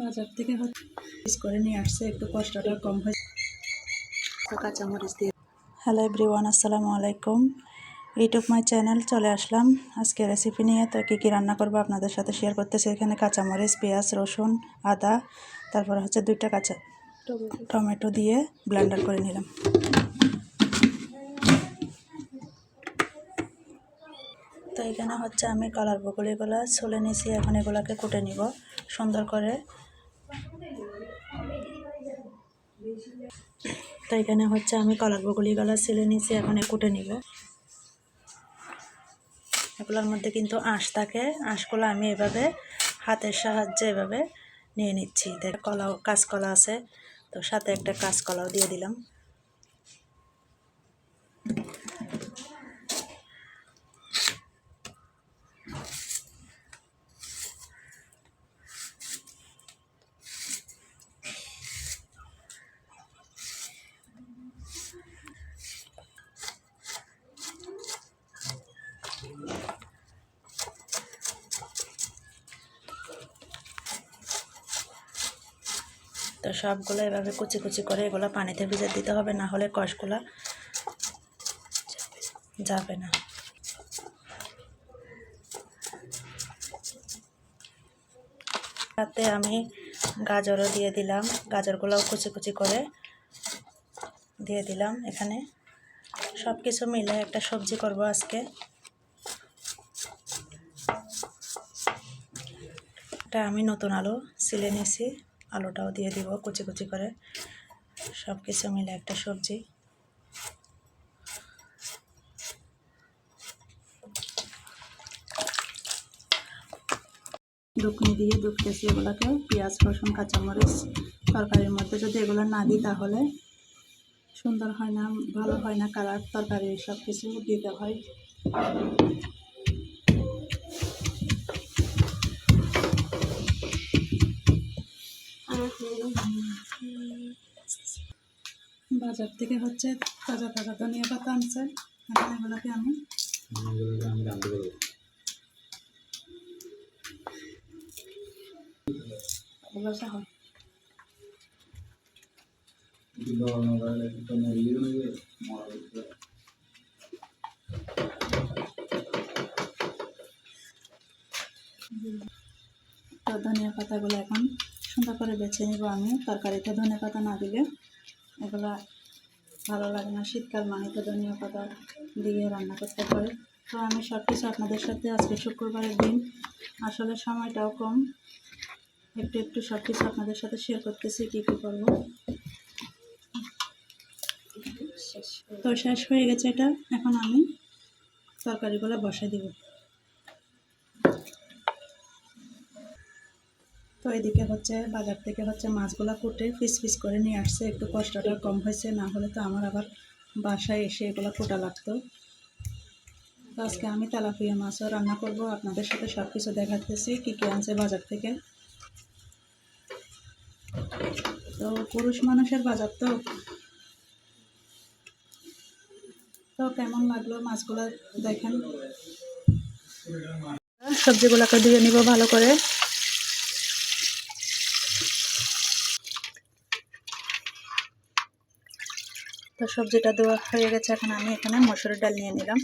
বাজার থেকে করে নিয়ে আসছে, একটু কষ্টটা কম হয়েছে কাঁচামরিচ দিয়ে। হ্যালো এভরিওয়ান আসসালামু আলাইকুম। ইউটিউব মাই চ্যানেল চলে আসলাম। আজকে রেসিপি নিয়ে তো কী কী রান্না করব আপনাদের সাথে শেয়ার করতেছি। এখানে কাঁচামরিচ, পেঁয়াজ, রসুন, আদা, তারপরে হচ্ছে দুইটা কাঁচা টমেটো দিয়ে ব্লেন্ডার করে নিলাম। তো এখানে হচ্ছে আমি কালার বকুলিগুলো ছলে নিয়েছি এখন এগুলোকে কুটে নিব। সুন্দর করে তো এখানে হচ্ছে আমি কলার বকুলিগুলো ছিলে নিয়েছি, এখন কুটে নিব। এগুলোর মধ্যে কিন্তু আঁশ থাকে। আঁশগুলো আমি এভাবে হাতের সাহায্যে এভাবে নিয়ে নিচ্ছি। দেখ, কলাও, কাঁচকলা আছে। তো সাথে একটা কাঁচকলাও দিয়ে দিলাম। তো সবগুলো এভাবে কুচি কুচি করে এগুলো পানিতে ভিজে দিতে হবে, না হলে কষগুলো যাবে না। তাতে আমি গাজরও দিয়ে দিলাম, গাজরগুলোও কুচি কুচি করে দিয়ে দিলাম এখানে। সব কিছু মিলে একটা সবজি করব আজকে। এটা আমি নতুন আলু সিলে নিয়েছি। আলুটাও দিয়ে দিব কুচি কুচি করে। সব কিছু মিলে একটা সবজি। দুকনি দিয়ে দুকতেছি এগুলোকে। পেঁয়াজ, রসুন, কাঁচামরিচ তরকারির মধ্যে যদি এগুলো না দিই তাহলে সুন্দর হয় না, ভালো হয় না কালার তরকারি সব কিছু দিতে হয়। বাজার থেকে হচ্ছে তাজা তাজা ধনিয়া পাতা আনছে। এখন এগুলোকে আমি। ধনিয়া পাতাগুলো এখন সুন্দর করে বেছে নিব আমি। তরকারিতে ধনিয়া পাতা না দিলে এগুলো ভালো লাগে না। শীতকাল মানে তো ধনিয়া পাতা দিয়ে রান্না করতে পারে তো আমি সব কিছু আপনাদের সাথে আজকে শুক্রবারের দিন। আসলে সময়টাও কম। একটু একটু সব কিছু আপনাদের সাথে শেয়ার করতেছি, কী কী করব। তো শেষ হয়ে গেছে এটা। এখন আমি তরকারিগুলো বসাই দিব। তো এদিকে হচ্ছে বাজার থেকে হচ্ছে মাছগুলো কুটে পিস পিস করে নিয়ে আসছে। একটু কষ্টটা কম হয়েছে, না হলে তো আমার আবার বাসায় এসে এগুলো কোটা লাগতো। তো আজকে আমি তেলাপিয়া মাছও রান্না করব, আপনাদের সাথে সব কিছু দেখাতেছি কী কী আনছে বাজার থেকে। তো পুরুষ মানুষের বাজার তো। তো কেমন লাগল মাছগুলো দেখেন? সবজিগুলোকে দিয়ে নিব ভালো করে। তো সবজিটা দেওয়া হয়ে গেছে, এখন আমি এখানে মসুরের ডাল নিয়ে নিলাম।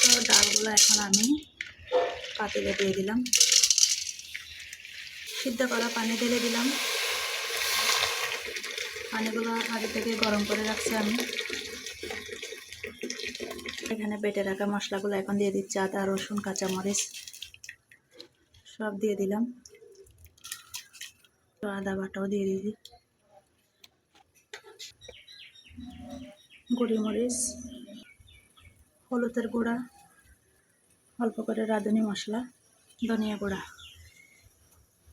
তো ডালগুলো এখন আমি পাতিলে দিয়ে দিলাম। সিদ্ধ করা পানি ঢেলে দিলাম। পানিগুলো আগে থেকে গরম করে রাখছি আমি। এখানে বেটে রাখা মশলাগুলো এখন দিয়ে দিচ্ছি, আদা, রসুন, কাঁচামরিচ, সব দিয়ে দিলাম। আদা বাটাও দিয়ে দিদি গুঁড়িমরিচ হলুদের গুঁড়া, অল্প করে রাঁধুনি মশলা, ধনিয়া গুঁড়া,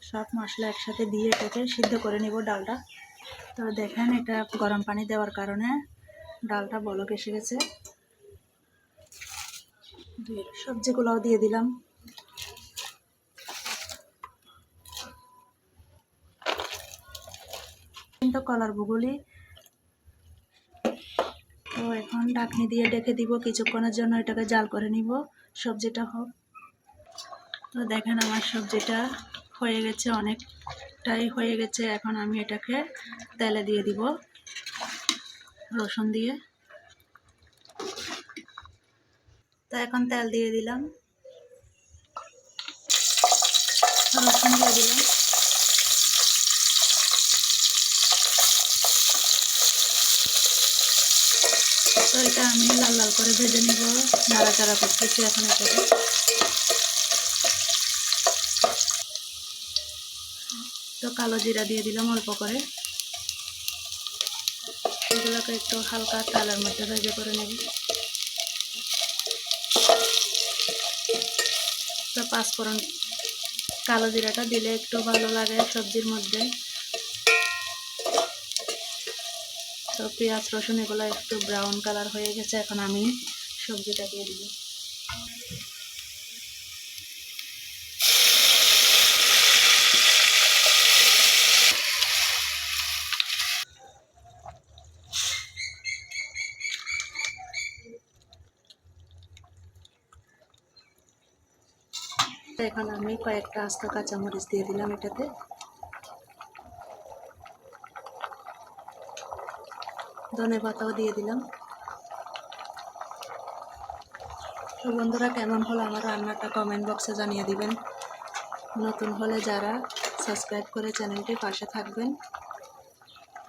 সব মশলা একসাথে দিয়ে এটাকে সিদ্ধ করে নিব ডালটা। তো দেখেন এটা গরম পানি দেওয়ার কারণে ডালটা বলক এসে গেছে। সবজিগুলোও দিয়ে দিলাম। কিন্তু কলার বুগুলি। তো এখন ঢাকনি দিয়ে ডেকে দিব, কিছুক্ষণের জন্য এটাকে জাল করে নিব, সবজিটা হোক। তো দেখেন আমার সবজিটা হয়ে গেছে, অনেকটাই হয়ে গেছে। এখন আমি এটাকে তেলে দিয়ে দিব, রসুন দিয়ে। তো এখন তেল দিয়ে দিলাম। রসুন দিয়ে দিলাম। তো এটা আমি লাল লাল করে ভেজে নিব। নাড়াচাড়া করতেছি এখন এটাকে। তো কালো জিরা দিয়ে দিলাম অল্প করে। এগুলোকে একটু হালকা তালের মধ্যে ভেজে করে নেব। পাঁচফোড়ন কালো জিরাটা দিলে একটু ভালো লাগে সবজির মধ্যে। তো পেঁয়াজ, রসুন এগুলো একটু ব্রাউন কালার হয়ে গেছে, এখন আমি সবজিটা দিয়ে দিব। এখন আমি কয়েকটা আস্ত কাঁচামরিচ দিয়ে দিলাম এটাতে। ধনে পাতাও দিয়ে দিলাম। তো বন্ধুরা, কেমন হলো আমার রান্নাটা কমেন্ট বক্সে জানিয়ে দিবেন। নতুন হলে যারা সাবস্ক্রাইব করে চ্যানেলটি পাশে থাকবেন।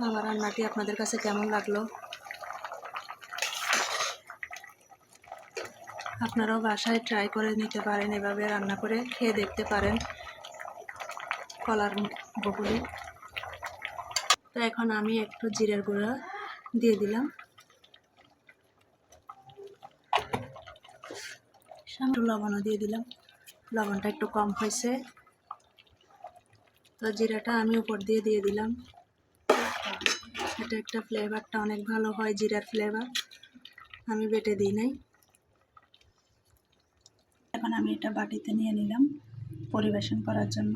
আমার রান্নাটি আপনাদের কাছে কেমন লাগল? আপনারাও বাসায় ট্রাই করে নিতে পারেন, এভাবে রান্না করে খেয়ে দেখতে পারেন কলার বকুলি তো এখন আমি একটু জিরের গুঁড়া দিয়ে দিলাম। সামান্য লবণও দিয়ে দিলাম। লবণটা একটু কম হয়েছে। তো জিরাটা আমি উপর দিয়ে দিয়ে দিলাম। এটা একটা ফ্লেভারটা অনেক ভালো হয়, জিরার ফ্লেভার আমি বেটে দিই নাই। এখন আমি এটা বাটিতে নিয়ে নিলাম পরিবেশন করার জন্য।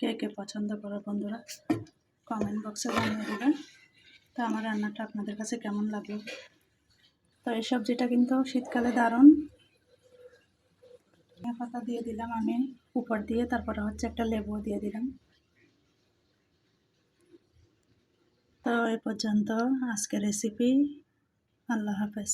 কে কে পছন্দ করো বন্ধুরা কমেন্ট বক্সে জানিয়ে দেবেন। তো আমার রান্নাটা আপনাদের কাছে কেমন লাগল? তো এই সবজিটা কিন্তু শীতকালে দারুণ। পাতা দিয়ে দিলাম আমি উপর দিয়ে, তারপরে হচ্ছে একটা লেবু দিয়ে দিলাম। তো এই পর্যন্ত আজকের রেসিপি আল্লাহ হাফেজ।